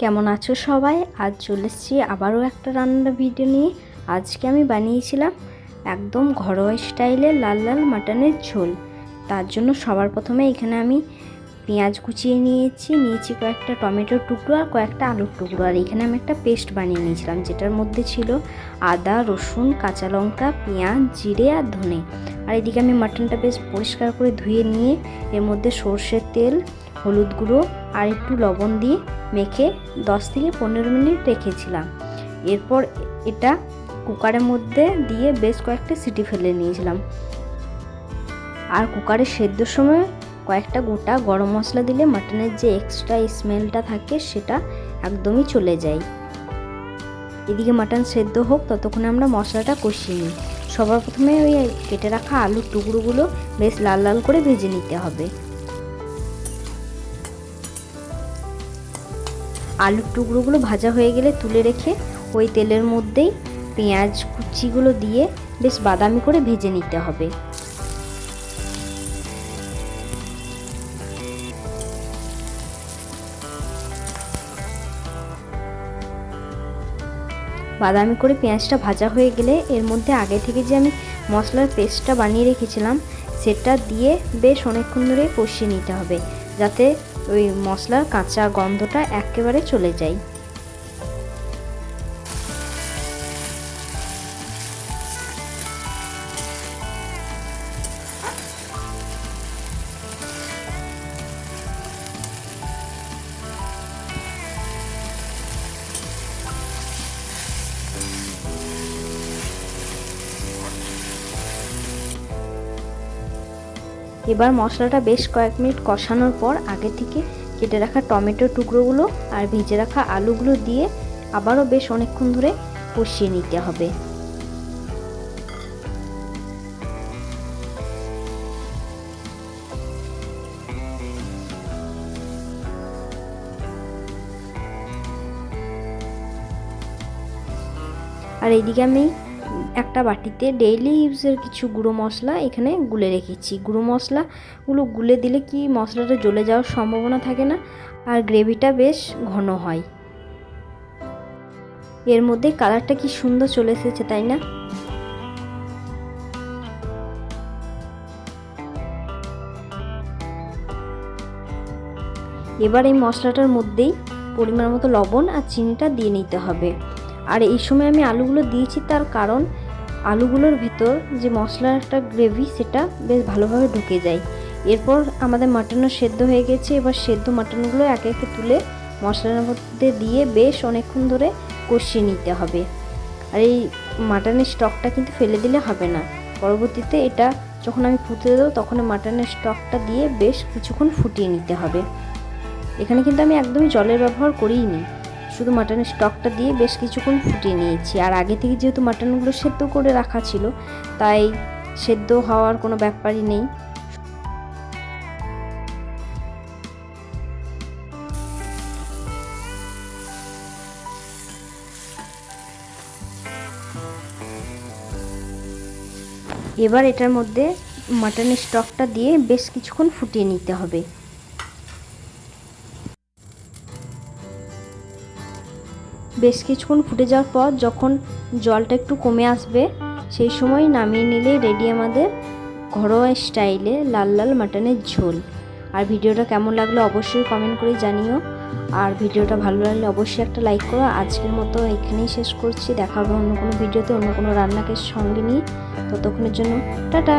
কেমন আছো সবাই? আজ চলে এসেছি আবারও একটা রান্নার ভিডিও নিয়ে। আজকে আমি বানিয়েছিলাম একদম ঘরোয়া স্টাইলে লাল লাল মাটনের ঝোল। তার জন্য সবার প্রথমে এখানে আমি পেঁয়াজ কুচিয়ে নিয়েছি নিয়েছি কয়েকটা টমেটোর টুকরো আর কয়েকটা আলুর টুকরো। আর এখানে আমি একটা পেস্ট বানিয়ে নিয়েছিলাম, যেটার মধ্যে ছিল আদা, রসুন, কাঁচা লঙ্কা, পেঁয়াজ, জিরে আর ধনে। আর এদিকে আমি মাটনটা বেশ পরিষ্কার করে ধুয়ে নিয়ে এর মধ্যে সর্ষের তেল হলুদ গুঁড়ো আর একটু লবণ দিয়ে মেখে দশ থেকে পনেরো মিনিট রেখেছিলাম। এরপর এটা কুকারের মধ্যে দিয়ে বেশ কয়েকটা সিটি ফেলে নিয়েছিলাম। আর কুকারে সেদ্ধর সময় কয়েকটা গোটা গরম মশলা দিলে মাটনের যে এক্সট্রা স্মেলটা থাকে সেটা একদমই চলে যায়। এদিকে মাটন সেদ্ধ হোক, ততক্ষণে আমরা মশলাটা কষিয়ে নিই। সবার প্রথমে ওই কেটে রাখা আলুর টুকরোগুলো বেশ লাল লাল করে ভেজে নিতে হবে। আলুর টুকরোগুলো ভাজা হয়ে গেলে তুলে রেখে ওই তেলের মধ্যেই পেঁয়াজ কুচিগুলো দিয়ে বেশ বাদামি করে ভেজে নিতে হবে। বাদামি করে পেঁয়াজটা ভাজা হয়ে গেলে এর মধ্যে আগে থেকে যে আমি মশলার পেস্টটা বানিয়ে রেখেছিলাম, সেটা দিয়ে বেশ অনেকক্ষণ ধরে কষিয়ে নিতে হবে, যাতে ওই মশলার কাঁচা গন্ধটা একেবারে চলে যায়। এবার মশলাটা বেশ কয়েক মিনিট কষানোর পর আগে থেকে কেটে রাখা টমেটোর টুকরোগুলো আর ভেজে রাখা আলুগুলো দিয়ে আবারও বেশ অনেকক্ষণ ধরে কষিয়ে নিতে হবে। আর এইদিকে আমি একটা বাটিতে ডেইলি ইউজের কিছু গুঁড়ো মশলা এখানে গুলে রেখেছি। গুঁড়ো মশলাগুলো গুলে দিলে কি মশলাটা জ্বলে যাওয়ার সম্ভাবনা থাকে না? আর গ্রেভিটা বেশ ঘন হয়। এর মধ্যে কালারটা কি সুন্দর চলে এসেছে, তাই না? এবার এই মশলাটার মধ্যেই পরিমাণ মতো লবণ আর চিনিটা দিয়ে নিতে হবে। আর এই সময় আমি আলুগুলো দিয়েছি তার কারণ আলুগুলোর ভেতর যে মশলার একটা গ্রেভি সেটা বেশ ভালোভাবে ঢুকে যায়। এরপর আমাদের মাটনও সেদ্ধ হয়ে গেছে। এবার সেদ্ধ মাটনগুলো একে একে তুলে মশলার মধ্যে দিয়ে বেশ অনেকক্ষণ ধরে কষিয়ে নিতে হবে। আর এই মাটনের স্টকটা কিন্তু ফেলে দিলে হবে না। পরবর্তীতে এটা যখন আমি ফুটে দেবো, তখন মাটনের স্টকটা দিয়ে বেশ কিছুক্ষণ ফুটিয়ে নিতে হবে। এখানে কিন্তু আমি একদমই জলের ব্যবহার করিই নি শুধু মাটনের স্টকটা দিয়ে বেশ কিছুক্ষণ ফুটিয়ে নিয়েছি। আর আগে থেকে যেহেতু মাটনগুলো সেদ্ধ করে রাখা ছিল, তাই সেদ্ধ হওয়ার কোনো ব্যাপারই নেই। এবার এটার মধ্যে মাটনের স্টকটা দিয়ে বেশ কিছুক্ষণ ফুটিয়ে নিতে হবে। বেশ কিছুক্ষণ ফুটে যাওয়ার পর যখন জলটা একটু কমে আসবে, সেই সময় নামিয়ে নিলে রেডি আমাদের ঘরোয়া স্টাইলে লাল লাল মাটনের ঝোল। আর ভিডিওটা কেমন লাগল অবশ্যই কমেন্ট করে জানিও। আর ভিডিওটা ভালো লাগলে অবশ্যই একটা লাইক করো। আজকের মতো এখানেই শেষ করছি। দেখা হবে অন্য কোনো ভিডিওতে, অন্য কোনো রান্নাকে সঙ্গে নিয়ে। ততক্ষণের জন্য, টাটা!